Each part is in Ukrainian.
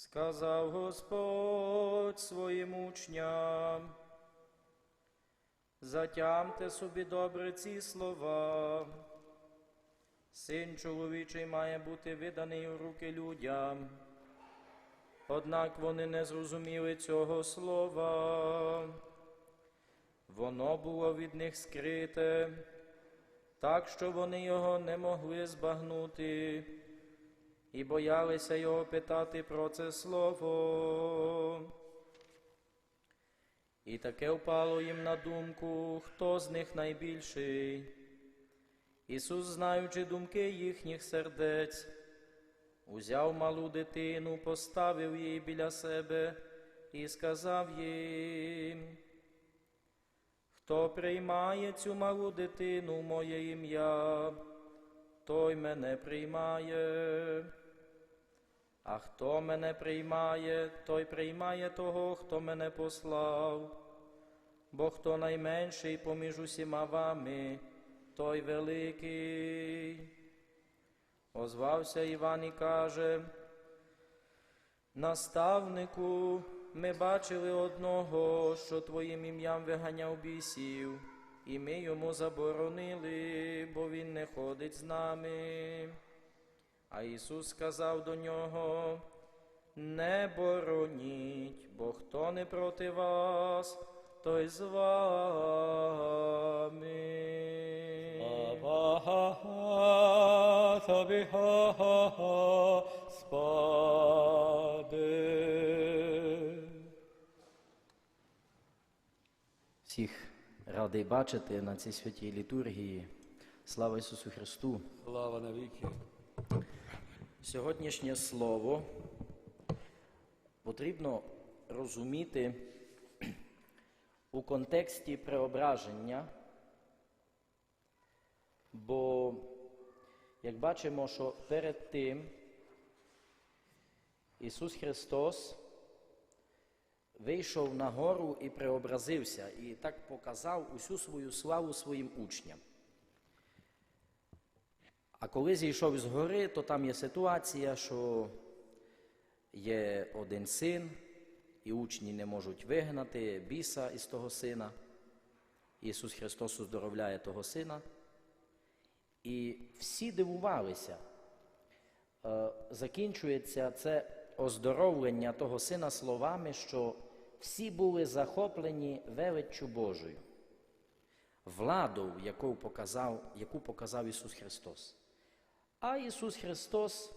Сказав Господь своїм учням, затямте собі добре ці слова. Син чоловічий має бути виданий у руки людям. Однак вони не зрозуміли цього слова. Воно було від них скрите, так що вони його не могли збагнути і боялися його питати про це слово. І таке впало їм на думку, хто з них найбільший. Ісус, знаючи думки їхніх сердець, узяв малу дитину, поставив її біля себе і сказав їм, хто приймає цю малу дитину моє ім'я, той мене приймає. А хто мене приймає, той приймає того, хто мене послав. Бо хто найменший поміж усіма вами, той великий. Озвався Іван і каже, наставнику, ми бачили одного, що твоїм ім'ям виганяв бісів, і ми йому заборонили, бо він не ходить з нами. А Ісус сказав до нього, не бороніть, бо хто не проти вас, той з вами. Тобі, Господи. Всіх радий бачити на цій святій літургії. Слава Ісусу Христу! Слава навіки. Сьогоднішнє слово потрібно розуміти у контексті преображення, бо, як бачимо, що перед тим Ісус Христос вийшов на гору і преобразився, і так показав усю свою славу своїм учням. А коли зійшов з гори, то там є ситуація, що є один син, і учні не можуть вигнати біса із того сина. Ісус Христос оздоровляє того сина. І всі дивувалися. Е, Закінчується це оздоровлення того сина словами, що всі були захоплені величчю Божою, владою, яку показав, яку показав Ісус Христос. А Ісус Христос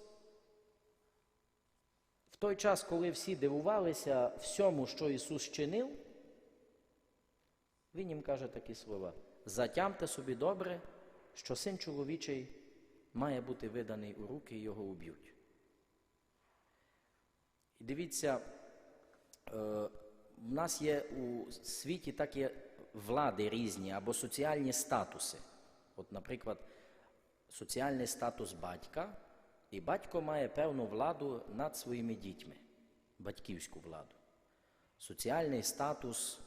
в той час, коли всі дивувалися всьому, що Ісус чинив, Він їм каже такі слова: затямте собі добре, що син чоловічий має бути виданий у руки і його уб'ють. І дивіться, е, в нас є у світі так є влади різні або соціальні статуси. От, наприклад, соціальний статус батька, і батько має певну владу над своїми дітьми, батьківську владу. Соціальний статус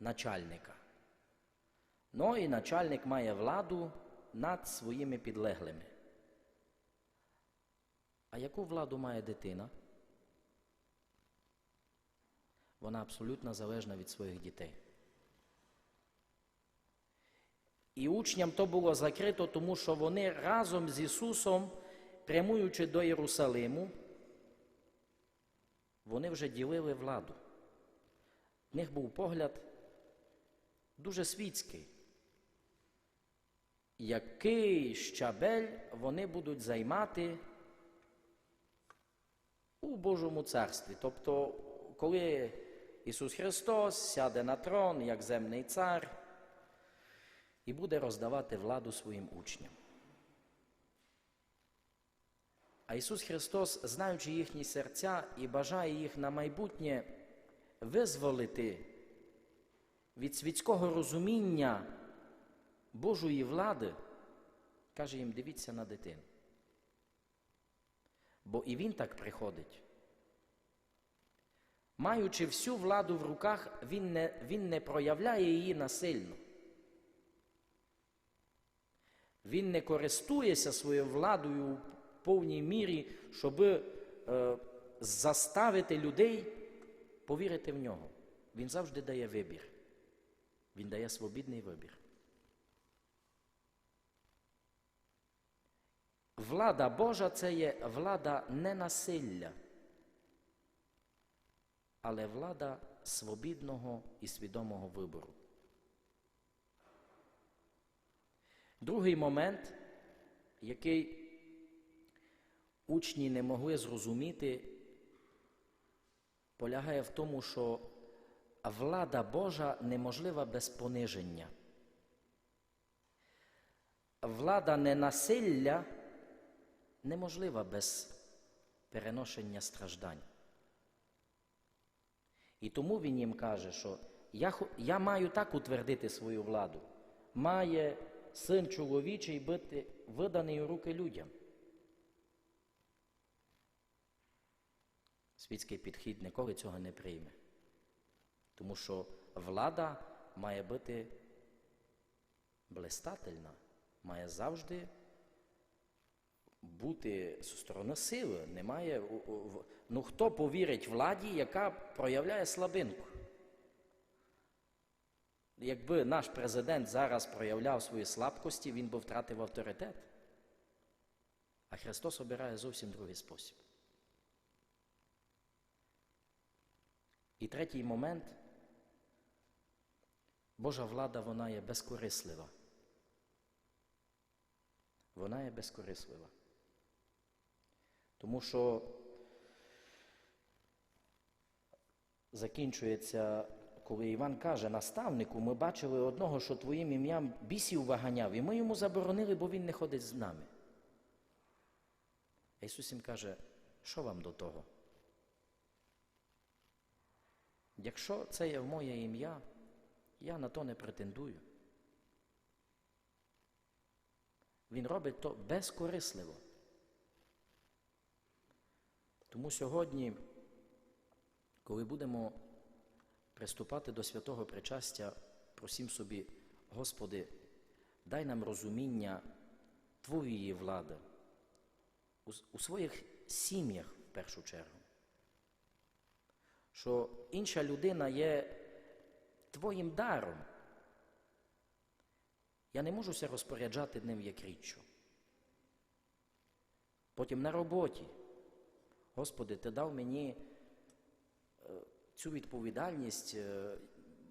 начальника. Ну і начальник має владу над своїми підлеглими. А яку владу має дитина? Вона абсолютно залежна від своїх дітей. І учням то було закрито, тому що вони разом з Ісусом, прямуючи до Єрусалиму, вони вже ділили владу. В них був погляд дуже світський. Який щабель вони будуть займати у Божому царстві? Тобто, коли Ісус Христос сяде на трон як земний цар і буде роздавати владу своїм учням. А Ісус Христос, знаючи їхні серця і бажає їх на майбутнє визволити від світського розуміння Божої влади, каже їм: дивіться на дитину. Бо і Він так приходить. Маючи всю владу в руках, він не, він не проявляє її насильно. Він не користується своєю владою в повній мірі, щоб е, заставити людей повірити в нього. Він завжди дає вибір. Він дає свобідний вибір. Влада Божа це є влада не насилля, але влада свобідного і свідомого вибору. Другий момент, який учні не могли зрозуміти, полягає в тому, що влада Божа неможлива без пониження. Влада ненасилля неможлива без переношення страждань. І тому він їм каже, що я, я маю так утвердити свою владу. Має син чоловічий бути виданий у руки людям. Світський підхід ніколи цього не прийме. Тому що влада має бути блистательна, має завжди бути зі сторони сили. Немає, ну хто повірить владі, яка проявляє слабинку? Якби наш президент зараз проявляв свої слабкості, він би втратив авторитет. А Христос обирає зовсім другий спосіб. І третій момент. Божа влада, вона є безкорислива. Вона є безкорислива. Тому що закінчується, коли Іван каже, наставнику, ми бачили одного, що твоїм ім'ям бісів виганяв, і ми йому заборонили, бо він не ходить з нами. А Ісус їм каже, що вам до того? Якщо це є моє ім'я, я на то не претендую. Він робить то безкорисливо. Тому сьогодні, коли будемо приступати до святого причастя, просім собі, Господи, дай нам розуміння Твоєї влади у, своїх сім'ях в першу чергу. Що інша людина є Твоїм даром. Я не можуся розпоряджати ним як річчю. Потім на роботі. Господи, Ти дав мені цю відповідальність е,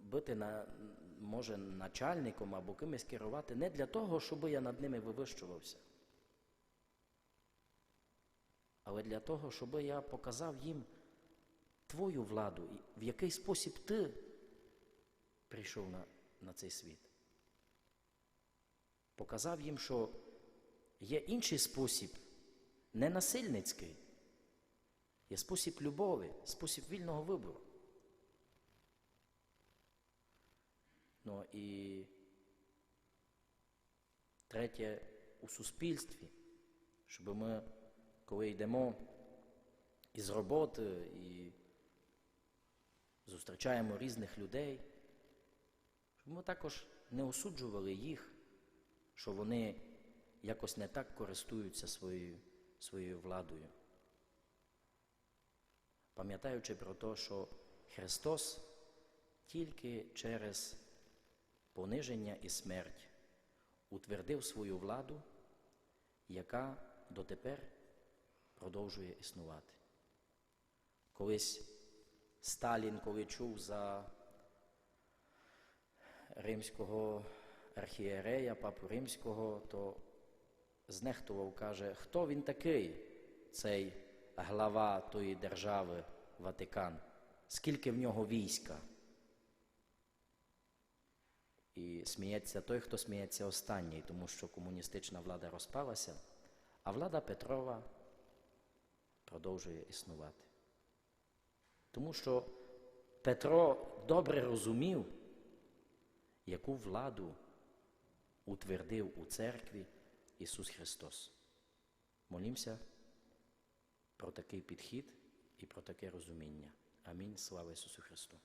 бути на, може начальником або кимось керувати не для того, щоб я над ними вивищувався, але для того, щоб я показав їм Твою владу, в який спосіб Ти прийшов на, на цей світ. Показав їм, що є інший спосіб, не насильницький, є спосіб любові, спосіб вільного вибору. Ну і третє у суспільстві, щоб ми, коли йдемо із роботи і зустрічаємо різних людей, щоб ми також не осуджували їх, що вони якось не так користуються своєю, своєю владою. Пам'ятаючи про те, що Христос тільки через пониження і смерть утвердив свою владу, яка дотепер продовжує існувати. Колись Сталін, коли чув за римського архієрея, папу римського, то знехтував, каже, хто він такий, цей глава тої держави Ватикан, скільки в нього війська. І сміється той, хто сміється останній, тому що комуністична влада розпалася, а влада Петрова продовжує існувати. Тому що Петро добре розумів, яку владу утвердив у церкві Ісус Христос. Молімося про такий підхід і про таке розуміння. Амінь. Слава Ісусу Христу!